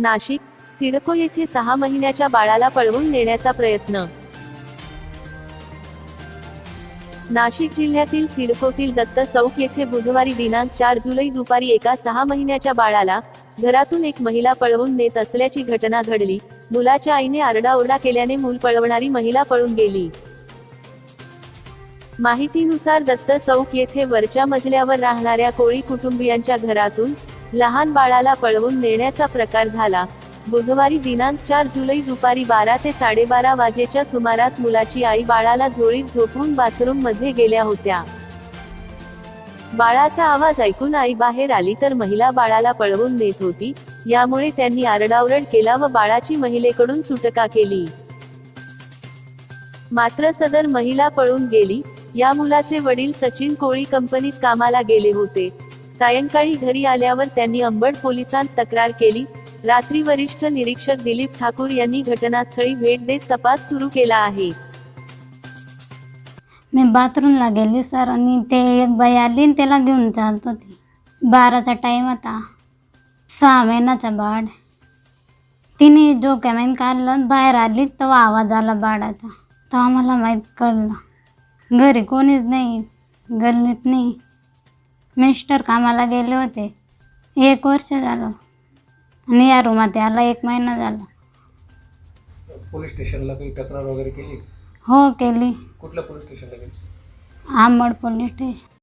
नाशिक सिडको येथे सहा महिन्याच्या बाळाला पळवून नेण्याचा प्रयत्न. नाशिक जिल्ह्यातील सिडकोतील दत्त चौक येथे बुधवारी दिनांक चार जुलै दुपारी एका सहा महिन्याच्या बाळाला घरातून एक महिला पळवून नेत असल्याची घटना घडली. मुलाच्या आईने आरडाओरडा केल्याने मूल पळवणारी महिला पळून गेली. माहितीनुसार दत्त चौक येथे वरच्या मजल्यावर राहणाऱ्या कोळी कुटुंबियांच्या घरातून लहान बाळाला पळवून नेण्याचा प्रकार झाला. बुधवारी दिनांक चार जुलै दुपारी बारा ते साडेबारा वाजेच्या सुमारास मुलाची आई बाळाला झोळीत झोपून बाथरूममध्ये गेल्या होत्या. बाळाचा आवाज ऐकून आई बाहेर आली तर महिला बाळाला पळवून नेत होती. यामुळे त्यांनी आरडाओरड केला व बाळाची महिलेकडून सुटका केली. मात्र सदर महिला पळून गेली. या मुलाचे वडील सचिन कोळी कंपनीत कामाला गेले होते. सायंकाळी घरी आल्यावर त्यांनी अंबड पोलिसांत तक्रार केली. रात्री वरिष्ठ निरीक्षक दिलीप ठाकूर यांनी घटनास्थळी भेट देत तपास सुरू केला आहे. मी बाथरूमला गेली सर आणि ते एक बाई आली आणि त्याला घेऊन चालत होती. बाराचा टाईम होता सहा महिन्याचा बाळ. तिने जो कॅमेन काढलं बाहेर आली तेव्हा आवाज आला बाळाचा. तेव्हा मला माहीत कळलं. घरी कोणीच नाही गल्लीत नाही. मिस्टर कामाला गेले होते. एक वर्ष झालं. आणि या रूमात याला एक महिना झाला. पोलीस स्टेशनला काही तक्रार वगैरे केली? हो केली. कुठल्या पोलीस स्टेशनला गेली? Ambad police station.